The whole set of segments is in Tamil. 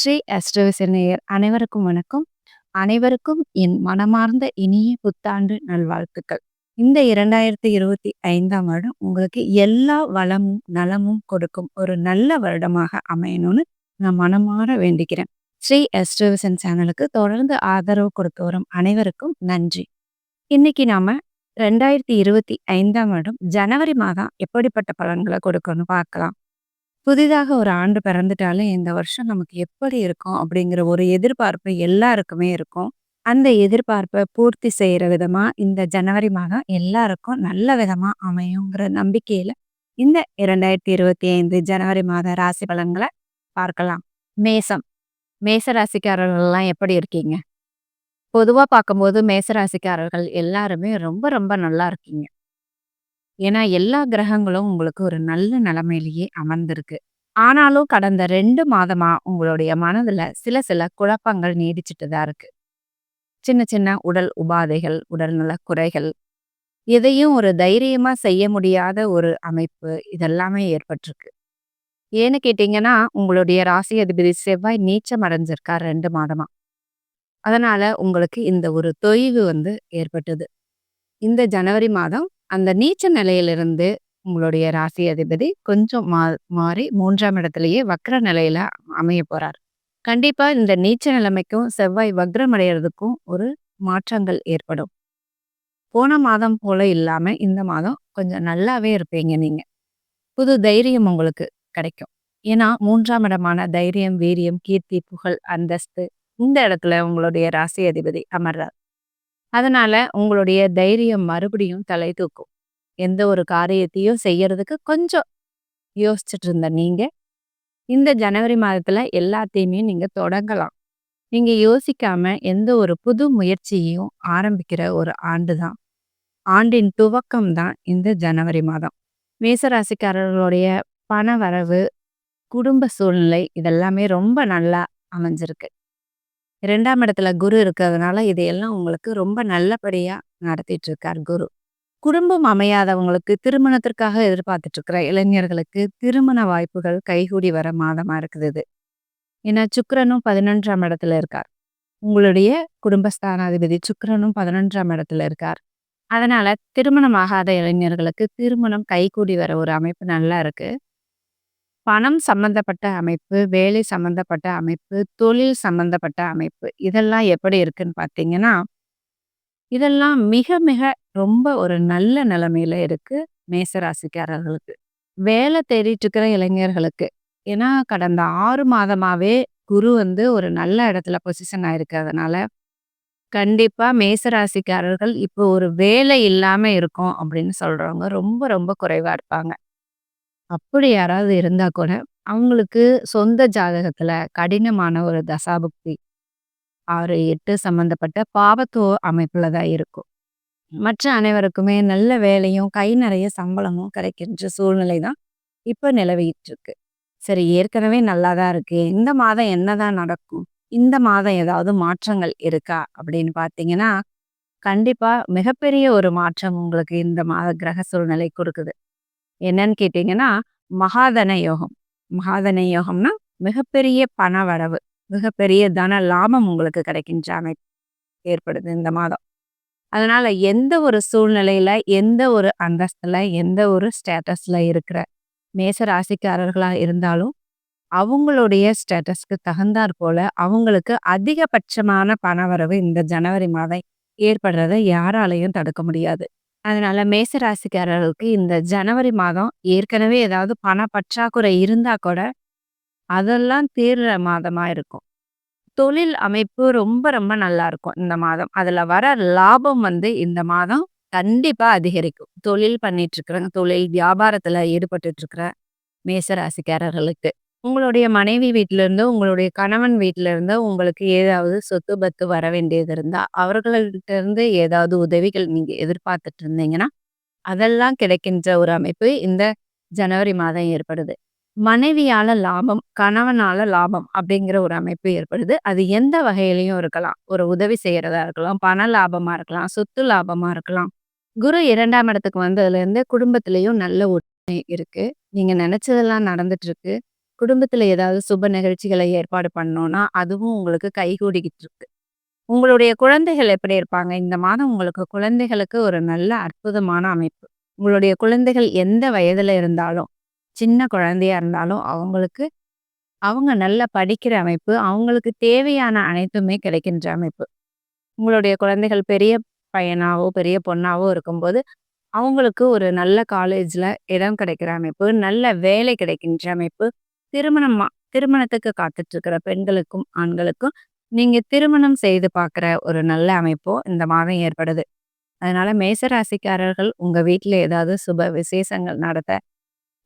ஸ்ரீ அஸ்ட்ரோவிசன் அனைவருக்கும் வணக்கம். அனைவருக்கும் என் மனமார்ந்த இனிய புத்தாண்டு நல்வாழ்த்துக்கள். இந்த 2025ஆம் வருடம் உங்களுக்கு எல்லா வளமும், நலமும் கொடுக்கும் ஒரு நல்ல வருடமாக அமையணும்னு நான் மனமாற வேண்டிக்கிறேன். ஸ்ரீ அஸ்ட்ரோவிசன் சேனலுக்கு தொடர்ந்து ஆதரவு கொடுத்து வரும் அனைவருக்கும் நன்றி. இன்னைக்கு நாம 2025ஆம் வருடம் ஜனவரி மாதம் எப்படிப்பட்ட பலன்களை கொடுக்கணும்னு பார்க்கலாம். புதிதாக ஒரு ஆண்டு பிறந்துட்டாலே இந்த வருஷம் நமக்கு எப்படி இருக்கும் அப்படிங்கிற ஒரு எதிர்பார்ப்பு எல்லாருக்குமே இருக்கும். அந்த எதிர்பார்ப்ப பூர்த்தி செய்ற விதமா இந்த ஜனவரி மாதம் எல்லாருக்கும் நல்ல விதமா அமையுங்கிற நம்பிக்கையில இந்த 2025 ஜனவரி மாத ராசி பலன்கள பார்க்கலாம். மேசம். மேச ராசிக்காரர்கள்லாம் எப்படி இருக்கீங்க? பொதுவா பார்க்கும்போது மேச ராசிக்காரர்கள் எல்லாருமே ரொம்ப ரொம்ப நல்லா இருக்கீங்க. ஏன்னா எல்லா கிரகங்களும் உங்களுக்கு ஒரு நல்ல நிலைமையிலேயே அமர்ந்திருக்கு. ஆனாலும் கடந்த 2 மாதமா உங்களுடைய மனதுல சில சில குழப்பங்கள் நீடிச்சுட்டு தான் இருக்கு. சின்ன சின்ன உடல் உபாதைகள், உடல்நலக் குறைகள், எதையும் ஒரு தைரியமா செய்ய முடியாத ஒரு அமைப்பு இதெல்லாமே ஏற்பட்டிருக்கு. ஏன்னு கேட்டீங்கன்னா, உங்களுடைய ராசி அதிபதி செவ்வாய் நீச்சம் அடைஞ்சிருக்கார் 2 மாதமா. அதனால உங்களுக்கு இந்த ஒரு தொய்வு வந்து ஏற்பட்டது. இந்த ஜனவரி மாதம் அந்த நீச்ச நிலையிலிருந்து உங்களுடைய ராசி அதிபதி கொஞ்சம் மா மாறி மூன்றாம் இடத்துலயே வக்ர நிலையில அமைய போறார். கண்டிப்பா இந்த நீச்ச நிலைமைக்கும், செவ்வாய் வக்ரம் அடைகிறதுக்கும் ஒரு மாற்றங்கள் ஏற்படும். போன மாதம் போல இல்லாம இந்த மாதம் கொஞ்சம் நல்லாவே இருப்பீங்க நீங்க. புது தைரியம் உங்களுக்கு கிடைக்கும். ஏன்னா மூன்றாம் இடமான தைரியம், வீரியம், கீர்த்தி, புகழ், அந்தஸ்து இந்த இடத்துல உங்களுடைய ராசி அதிபதி அமர்றார். அதனால உங்களுடைய தைரியம் மறுபடியும் தலை தூக்கும். எந்த ஒரு காரியத்தையும் செய்யறதுக்கு கொஞ்சம் யோசிச்சுட்டு இருந்த நீங்க, இந்த ஜனவரி மாதத்துல எல்லாத்தையுமே நீங்க தொடங்கலாம். நீங்க யோசிக்காம எந்த ஒரு புது முயற்சியையும் ஆரம்பிக்கிற ஒரு ஆண்டு தான். ஆண்டின் துவக்கம் தான் இந்த ஜனவரி மாதம். மேசராசிக்காரர்களுடைய பண வரவு, குடும்ப சூழ்நிலை இதெல்லாமே ரொம்ப நல்லா அமைஞ்சிருக்கு. ரெண்டாம் இடத்துல குரு இருக்கிறதுனால இதையெல்லாம் உங்களுக்கு ரொம்ப நல்லபடியாக நடத்திட்டு இருக்கார் குரு. குடும்பம் அமையாதவங்களுக்கு திருமணத்திற்காக எதிர்பார்த்துட்டு இருக்கிற இளைஞர்களுக்கு திருமண வாய்ப்புகள் கைகூடி வர மாதமா இருக்குது இது. ஏன்னா சுக்கரனும் பதினொன்றாம் இடத்துல இருக்கார். உங்களுடைய குடும்பஸ்தானாதிபதி சுக்கரனும் பதினொன்றாம் இடத்துல இருக்கார். அதனால திருமணம் ஆகாத இளைஞர்களுக்கு திருமணம் கைகூடி வர ஒரு அமைப்பு நல்லா இருக்கு. பணம் சம்பந்தப்பட்ட அமைப்பு, வேலை சம்பந்தப்பட்ட அமைப்பு, தொழில் சம்பந்தப்பட்ட அமைப்பு இதெல்லாம் எப்படி இருக்குன்னு பார்த்தீங்கன்னா, இதெல்லாம் மிக மிக ரொம்ப ஒரு நல்ல நிலைமையில இருக்கு மேச ராசிக்காரர்களுக்கு. வேலை தேடிட்டு இருக்கிற இளைஞர்களுக்கு. ஏன்னா கடந்த 6 மாதமாவே குரு வந்து ஒரு நல்ல இடத்துல பொசிஷன் ஆயிருக்கிறதுனால, கண்டிப்பா மேச ராசிக்காரர்கள் இப்போ ஒரு வேலை இல்லாம இருக்கோம் அப்படின்னு சொல்றவங்க ரொம்ப ரொம்ப குறைவா இருப்பாங்க. அப்படி யாராவது இருந்தா கூட, அவங்களுக்கு சொந்த ஜாதகத்துல கடினமான ஒரு தசாபுக்தி 6, 8 சம்பந்தப்பட்ட பாவத்துவ அமைப்புல தான் இருக்கும். மற்ற அனைவருக்குமே நல்ல வேலையும், கை நிறைய சம்பளமும் கிடைக்கின்ற சூழ்நிலை தான் இப்போ நிலவிட்டு இருக்கு. சரி ஏற்கனவே நல்லா தான் இருக்கு. இந்த மாதம் என்னதான் நடக்கும்? இந்த மாதம் ஏதாவது மாற்றங்கள் இருக்கா? அப்படின்னு பார்த்தீங்கன்னா, கண்டிப்பா மிகப்பெரிய ஒரு மாற்றம் உங்களுக்கு இந்த மாத கிரக சூழ்நிலை கொடுக்குது. என்னன்னு கேட்டிங்கன்னா மகாதன யோகம். மகாதன யோகம்னா மிகப்பெரிய பண வரவு, மிகப்பெரிய தன லாபம் உங்களுக்கு கிடைக்கின்ற அமைப்பு ஏற்படுது இந்த மாதம். அதனால எந்த ஒரு சூழ்நிலையில, எந்த ஒரு அந்தஸ்துல, எந்த ஒரு ஸ்டேட்டஸ்ல இருக்கிற மேச ராசிக்காரர்களா இருந்தாலும், அவங்களுடைய ஸ்டேட்டஸ்க்கு தகுந்தாற் போல அவங்களுக்கு அதிகபட்சமான பண வரவு இந்த ஜனவரி மாதம் ஏற்படுறத யாராலையும் தடுக்க முடியாது. அதனால மேச ராசிக்காரர்களுக்கு இந்த ஜனவரி மாதம் ஏற்கனவே ஏதாவது பண பற்றாக்குறை இருந்தா கூட, அதெல்லாம் தீர்ற மாதமா இருக்கும். தொழில் அமைப்பு ரொம்ப ரொம்ப நல்லா இருக்கும் இந்த மாதம். அதுல வர லாபம் வந்து இந்த மாதம் கண்டிப்பா அதிகரிக்கும். தொழில் பண்ணிட்டு இருக்கிறவங்க, தொழில் வியாபாரத்துல ஈடுபட்டு இருக்கிற மேச ராசிக்காரர்களுக்கு. உங்களுடைய மனைவி வீட்ல உங்களுடைய கணவன் வீட்ல இருந்தோ உங்களுக்கு ஏதாவது சொத்து பத்து வர வேண்டியது இருந்தா, அவர்கள்ட்ட இருந்து ஏதாவது உதவிகள் நீங்க எதிர்பார்த்துட்டு இருந்தீங்கன்னா, அதெல்லாம் கிடைக்கின்ற ஒரு அமைப்பு இந்த ஜனவரி மாதம் ஏற்படுது. மனைவியால லாபம், கணவனால லாபம் அப்படிங்கிற ஒரு அமைப்பு ஏற்படுது. அது எந்த வகையிலயும் இருக்கலாம். ஒரு உதவி செய்யறதா இருக்கலாம், பண லாபமா இருக்கலாம், சொத்து லாபமா இருக்கலாம். குரு 2ஆம் இடத்துக்கு வந்ததுலேருந்து குடும்பத்திலயும் நல்ல ஒற்றுமை இருக்கு. நீங்க நினைச்சதெல்லாம் நடந்துட்டு இருக்கு. குடும்பத்துல ஏதாவது சுப நிகழ்ச்சிகளை ஏற்பாடு பண்ணோம்னா, அதுவும் உங்களுக்கு கைகூடிக்கிட்டு இருக்கு. உங்களுடைய குழந்தைகள் எப்படி இருப்பாங்க? இந்த மாதம் உங்களுக்கு குழந்தைகளுக்கு ஒரு நல்ல அற்புதமான அமைப்பு. உங்களுடைய குழந்தைகள் எந்த வயதுல இருந்தாலும், சின்ன குழந்தையா இருந்தாலும் அவங்களுக்கு அவங்க நல்லா படிக்கிற அமைப்பு, அவங்களுக்கு தேவையான அனைத்துமே கிடைக்கின்ற அமைப்பு. உங்களுடைய குழந்தைகள் பெரிய பையனாவோ, பெரிய பொண்ணாவோ இருக்கும்போது, அவங்களுக்கு ஒரு நல்ல காலேஜ்ல இடம் கிடைக்கிற அமைப்பு, நல்ல வேலை கிடைக்கின்ற அமைப்பு, திருமணமா திருமணத்துக்கு காத்துட்டு இருக்கிற பெண்களுக்கும், ஆண்களுக்கும் நீங்க திருமணம் செய்து பார்க்குற ஒரு நல்ல அமைப்போ இந்த மாதம் ஏற்படுது. அதனால மேச ராசிக்காரர்கள் உங்க வீட்டில் ஏதாவது சுப விசேஷங்கள் நடத்த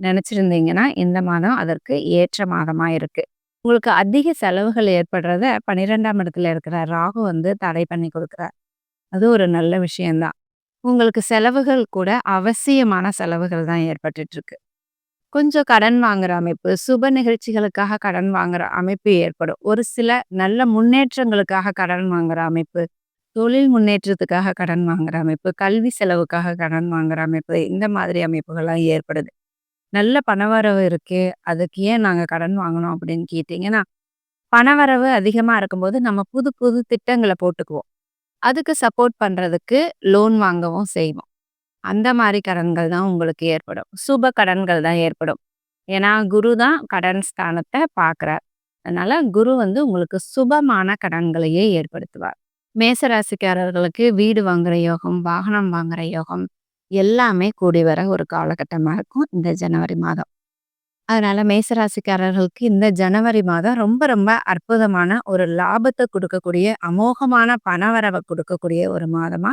நினச்சிருந்தீங்கன்னா இந்த மாதம் அதற்கு ஏற்ற மாதமா இருக்கு. உங்களுக்கு அதிக செலவுகள் ஏற்படுறத 12ஆம் இடத்துல இருக்கிற ராகு வந்து தடை பண்ணி கொடுக்குறார். அது ஒரு நல்ல விஷயம்தான் உங்களுக்கு செலவுகள் கூட அவசியமான செலவுகள் தான் ஏற்பட்டுட்டு இருக்கு. கொஞ்சம் கடன் வாங்குற அமைப்பு, சுப நிகழ்ச்சிகளுக்காக கடன் வாங்குற அமைப்பு ஏற்படும். ஒரு சில நல்ல முன்னேற்றங்களுக்காக கடன் வாங்குற அமைப்பு, தொழில் முன்னேற்றத்துக்காக கடன் வாங்குற அமைப்பு, கல்வி செலவுக்காக கடன் வாங்குற அமைப்பு, இந்த மாதிரி அமைப்புகள்லாம் ஏற்படுது. நல்ல பணவரவு இருக்கு. அதுக்கு ஏன் நாங்கள் கடன் வாங்கணும் அப்படின்னு கேட்டிங்கன்னா பணவரவு அதிகமாக இருக்கும்போது நம்ம புது புது திட்டங்களை போட்டுக்குவோம். அதுக்கு சப்போர்ட் பண்ணுறதுக்கு லோன் வாங்கவும் செய்வோம். அந்த மாதிரி கடன்கள் தான் உங்களுக்கு ஏற்படும். சுப கடன்கள் தான் ஏற்படும். ஏன்னா, குரு தான் கடன் ஸ்தானத்தை பார்க்குறார். அதனால குரு வந்து உங்களுக்கு சுபமான கடன்களையே ஏற்படுத்துவார். மேச ராசிக்காரர்களுக்கு வீடு வாங்குற யோகம், வாகனம் வாங்குற யோகம் எல்லாமே கூடி வர ஒரு காலகட்டமாக இருக்கும் இந்த ஜனவரி மாதம். அதனால மேச ராசிக்காரர்களுக்கு இந்த ஜனவரி மாதம் ரொம்ப ரொம்ப அற்புதமான ஒரு லாபத்தை கொடுக்கக்கூடிய அமோகமான பணவரவை கொடுக்கக்கூடிய ஒரு மாதமா